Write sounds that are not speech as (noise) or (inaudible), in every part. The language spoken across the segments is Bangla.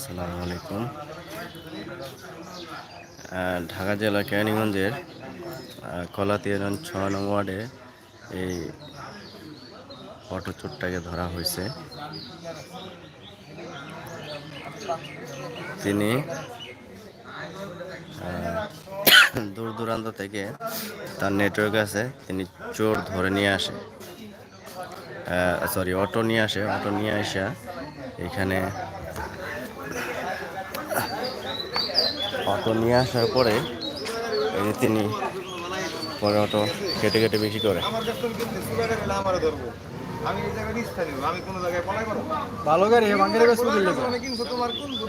আসসালামু আলাইকুম। ঢাকা জেলা কেরানীগঞ্জের কলাতিয়ান ছয় নং ওয়ার্ডে এই অটো চোরটাকে ধরা হয়েছে। তিনি (coughs) দূর দূরান্ত থেকে তার নেটওয়ার্ক আছে, তিনি চোর ধরে নিয়ে আসে। সরি অটো নিয়ে আসে, অটো নিয়ে আসা এখানে অটো নিয়ে আসার পরে এই যে তিনি পরে অটো কেটে কেটে বেশি করে। আমার কাছে তুমি কিন্তু সুগারের হলে আমারে ধরবো। আমি এই জায়গায় স্থানীয় আমি কোনো জায়গায় পলাই করব ভালো গাড়ি ভাঙ্গের বেশ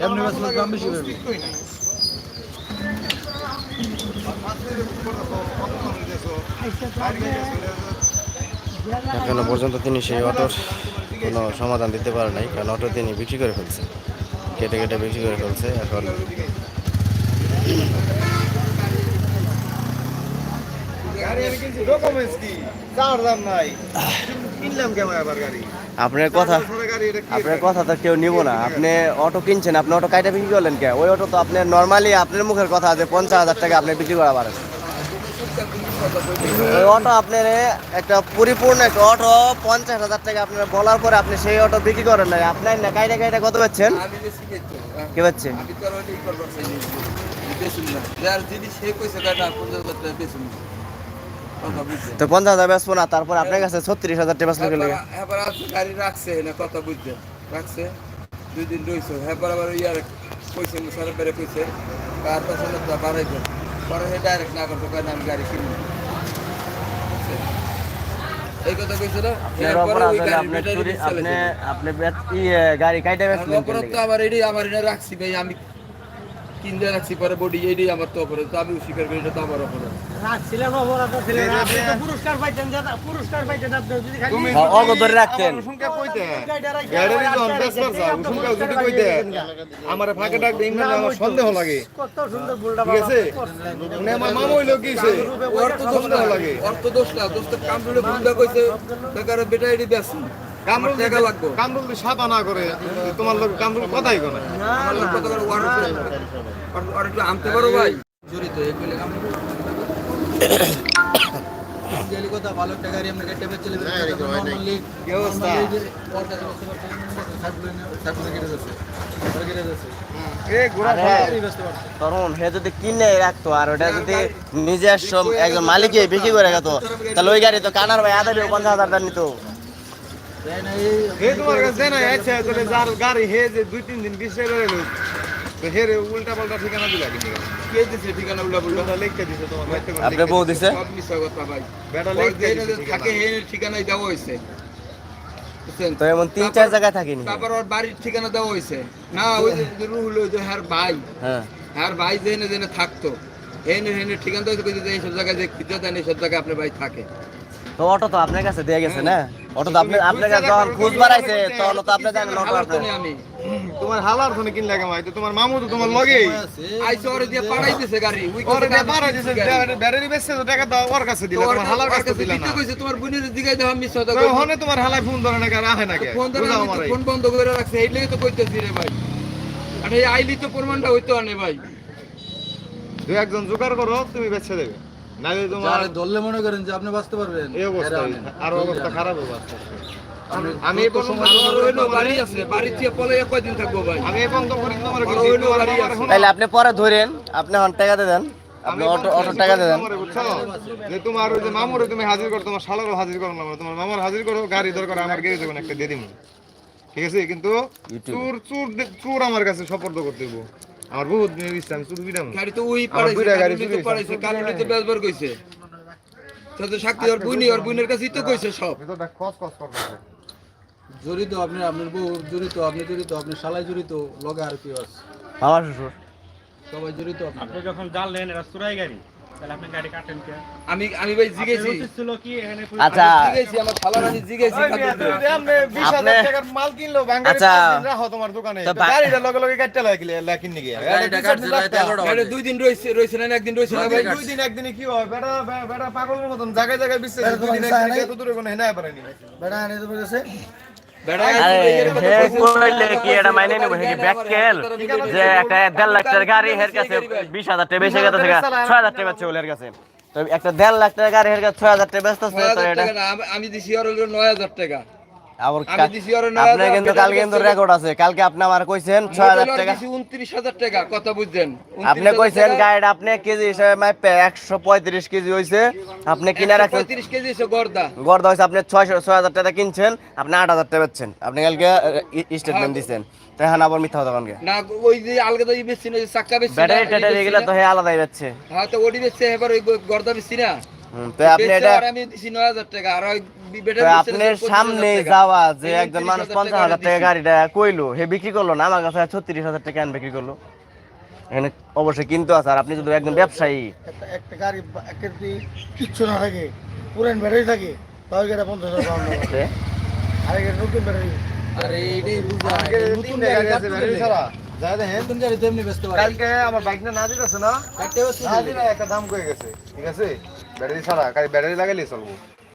এমনি বেশ দাম বেশি এখনও পর্যন্ত তিনি সেই অটোর কোনো সমাধান দিতে পারে নাই কারণ অটো তিনি বিক্রি করে ফেলছে। কেটে কেটে বিক্রি করে ফেলছে এখন আপনার কথা আপনার কথা তো কেউ নিব না। আপনি অটো কিনছেন আপনি অটো কাইটা বিক্রি করলেন কে? ওই অটো তো আপনার নর্মালি আপনার মুখের কথা যে পঞ্চাশ হাজার টাকা আপনি বিক্রি করা পারেন। ওই অটো আপনার একটা পরিপূর্ণ একটা অটো পঞ্চাশ হাজার টাকা আপনার বলার পরে আপনি সেই অটো বিক্রি করেন না আপনার না কাইটা কাইটা কত পাচ্ছেন? কে পাচ্ছে? তো আর না যার সে কইছে পঞ্চাশ হাজার টাকা না তো পঞ্চাশ হাজার বেচবো না তারপর আপনার কাছে ছত্রিশ হাজার টাকা বেচলো গেলে এবার- গাড়ি রাখছে না কথা রাখছে দুই দিন রয়েছে এবার আবার ইয়ার কইছে সারা বেড়ে কইছে বাড়াইবে পরে সে ডাইরেক্ট না করতে আমি গাড়ি কিনবো এই কথা কইছে না? আপনার এরপরে অপরাধ ওই হলে গাড়ির আপনি ব্যাটারি চুরি চালাইছে। আপনি আপনি বেচ- ই, এ, গাড়ি কাইটা বেচলেন আমার অপরাধ তো আমার এটা রাখছি ভাই আমি কিনতে রাখছি পরে বডি এটাই আমার তো অপরাধ। তো আমি স্বীকার করি এটা তো আমার অপরাধ। রাখছিলেন অপরাধ ছিলেন আপনি তো পুরস্কার পাইতেন দাদা পুরস্কার পাইতেন আপনি যদি খালি তুমি অগ রাখতেন। আমার কইতে। গাড়িটা রাখি- গাড়ি যখন বেচবার যদি কইতে। আমার ফাঁকে ডাক দেই না আমার সন্দেহ লাগে। কত সুন্দর বুলটা ঠিক আছে? মানে আমার মামা হইল কি সে? অর্থ দোষ লাগে। অর্থ দোষ না দোষ তো কামড়ে ভুলটা কইছে বেকার বেটা এটি বেশ কামরুল টাকা লাগবে। কামরুল যদি সাদা না করে তোমার লোক কামরুল কথাই কোনা আমার লোক কত করে ওয়ার্ড একটু আনতে পারো ভাই। জড়িত এগুলো আমি কথা ভালো একটা আমরা কেটে চলে নরমালি কি অবস্থা? এ ঘোড়া আরে, তরুণ হে যদি কিনে রাখতো আর ওটা যদি নিজস্ব একজন মালিকে বিক্রি করে গেত তাহলে ওই গাড়ি তো কানার ভাই আধা পঞ্চাশ হাজার টাকা নিত। হে তোমার কাছে না তাহলে যার গাড়ি হে যে দুই তিন দিন বিশ রইল তো হে রে উল্টা পাল্টা ঠিকানা দিলা কিনে কে দিছে ঠিকানা উল্টা পুল্টা লিখতে দিছে তোমার? বাইতে বউ দিছে। সব মিশা কথা ভাই। বেটা লিখতে দিছে থাকে ঠিকানা। এই দেওয়া হয়েছে। তো এমন তিন চার জায়গায় থাকিনি। তারপর ওর বাড়ির ঠিকানা দেওয়া হয়েছে। না ওই যে রুহুল ওই যে হ্যার ভাই। হ্যাঁ। হ্যার ভাই যেনে যেনে থাকতো। হেনে হেনে ঠিকানা দেওয়া এইসব জায়গায় যে খিদে দেন এইসব জায়গায় আপনার ভাই থাকে। তো অটো তো আপনার কাছে দিয়ে গেছে না? অটো তো আপনি আপনার কাছে যখন খুঁজ বাড়াইছে তখন তো আপনি জানেন অটো আপনার আমি তোমার হালার ফোনে কিনলে কেমন তো তোমার মামু তো তোমার লগেই আইসে ওরে দিয়ে পাঠাই দিছে গাড়ি। ওই ওরে কথা দিয়ে পারা দিছে ব্যাটারি বেচছে তো টাকা দাও ওর কাছে দিলা তোমার হালার কাছে দিলা না। কইছে তোমার বোনের দিকে দাও আমি কথা তো হনে তোমার হালাই ফোন ধরে না কেন আহে না কে? ফোন ধরে ফোন বন্ধ করে রাখছে এই লেগে তো কইতেছি রে ভাই। আরে এই আইলি তো প্রমাণটা হইতো আনে ভাই। দুই একজন জোগাড় করো তুমি বেচে দেবে। নালে তোমার ধরলে মনে করেন যে আপনি বাঁচতে পারবেন এই অবস্থা আর অবস্থা খারাপ হবে আস্তে আস্তে। আমি এই প্রথম আমার হইল বাড়ি আছে বাড়ি থেকে পলে কয়দিন থাকব ভাই? আমি এই বন্ধ করি তোমার বড় হইল গাড়ি আছে। তাইলে আপনি পরে ধরেন আপনি হন টাকা দিয়ে দেন আপনি অটো অটো টাকা দিয়ে দেন। যে তোমার ওই যে মামুরে তুমি হাজির করো তোমার শালারও হাজির করো না তোমার মামার হাজির করো গাড়ি দরকার আমার গাড়ি দেবেন একটা দিয়ে দিবো ঠিক আছে? কিন্তু চুর চুর চুর আমার কাছে সপর্দ করতে হইব। আমার বহুত ইচ্ছা আমি চুর বিদাম গাড়ি তো ওই পাড়াইছে গাড়ি গাড়ি তো পাড়াইছে কারণে তো বেজবার কইছে। তো তো শক্তি ওর বুনি ওর বুনের কাছেই তো কইছে সব। কস কস করতেছে জড়িত আপনি আপনার বউ জড়িত আপনি জড়িত আপনি শালাই জড়িত লগে আর কি আছে। আমার শ্বশুর। সবাই জড়িত আপনি আপনি যখন জানলেন এরা চুরাই গাড়ি। আমি আমি ভাই জিগেছি। উচিত ছিল কি এখানে আচ্ছা। জিগেছি আমার খালার আমি জিগেছি আপনি- মাল কিনলো বাঙ্গারি আচ্ছা। রাখো তোমার দোকানে। গাড়িটা লগে লগে কাটতে লাগিলে লাকিন নিগে কাটছে দুই দিন রইছে রইছে না একদিন রইছে না ভাই? দুই দিন একদিনে কি হয়? বেটা বেটা পাগলের মতন জায়গায় জায়গায় বিশ্বে দুই দিন একদিনে কত দূরে কোনো হেনা পারেনি। বেড়া আনে তো বলেছে যে একটা দেড় লাখ টাকার গাড়ি হের কাছে বিশ হাজার টাকা বেশি গেছে ছয় হাজার টাকা বেচছে ওলের কাছে। তো একটা দেড় লাখ টাকার গাড়ি হের কাছে ছয় হাজার টাকা আমি- দিছি আর নয় হাজার টাকা। আবার হাজার, কিন্তু কালকে কিন্তু রেকর্ড আছে। কালকে আপনি আমার কইছেন ছয় হাজার টাকা। উনত্রিশ হাজার টাকা কথা বুঝছেন? আপনি কইছেন গাড়িটা আপনি কেজি হিসেবে মাপে একশো পঁয়ত্রিশ কেজি হইছে। আপনি কিনে রাখছেন পঁয়ত্রিশ কেজি এসে গর্দা। গড় হয়েছে আপনি ছয়শো ছয় টাকা কিনছেন আপনি আট হাজার টাকা বেচছেন। আপনি কালকে স্টেটমেন্ট দিচ্ছেন তো এখন আবার মিথ্যা কথা কানকে না ওই যে আলগা দিয়ে বেশি না ওই যে চাক্কা ব্যাটারি ট্যাটারি এগুলো তো হে আলাদাই বেচছে। হ্যাঁ তো ওডি বেশি এবার ওই গর্দা বেশি না। তো আপনি বেচে এটা আমি দিছি নয় হাজার টাকা আর ওই তো ব্যাটারি আপনার সামনে যাওয়া যে একজন মানুষ পঞ্চাশ হাজার টাকা গাড়িটা কইলো হে বিক্রি করল না আমার কাছে ছত্রিশ হাজার টাকা বিক্রি করল? এখানে অবশ্যই কিনতে আছে আর আপনি যদি একজন ব্যবসায়ী একটা একটা গাড়ি একটা কিচ্ছু না থাকে পুরান ব্যাটারি থাকে তাহলে এটা পাউন্ড। আর নতুন ব্যাটারি। আরে এইটাই বুঝা নতুন আছে ব্যাটারি ছাড়া। কালকে আমার বাইক না দিতেছে না? একটা দাম কয়ে গেছে ঠিক আছে? ব্যাটারি ছাড়া খালি ব্যাটারি লাগাইলে চলবো।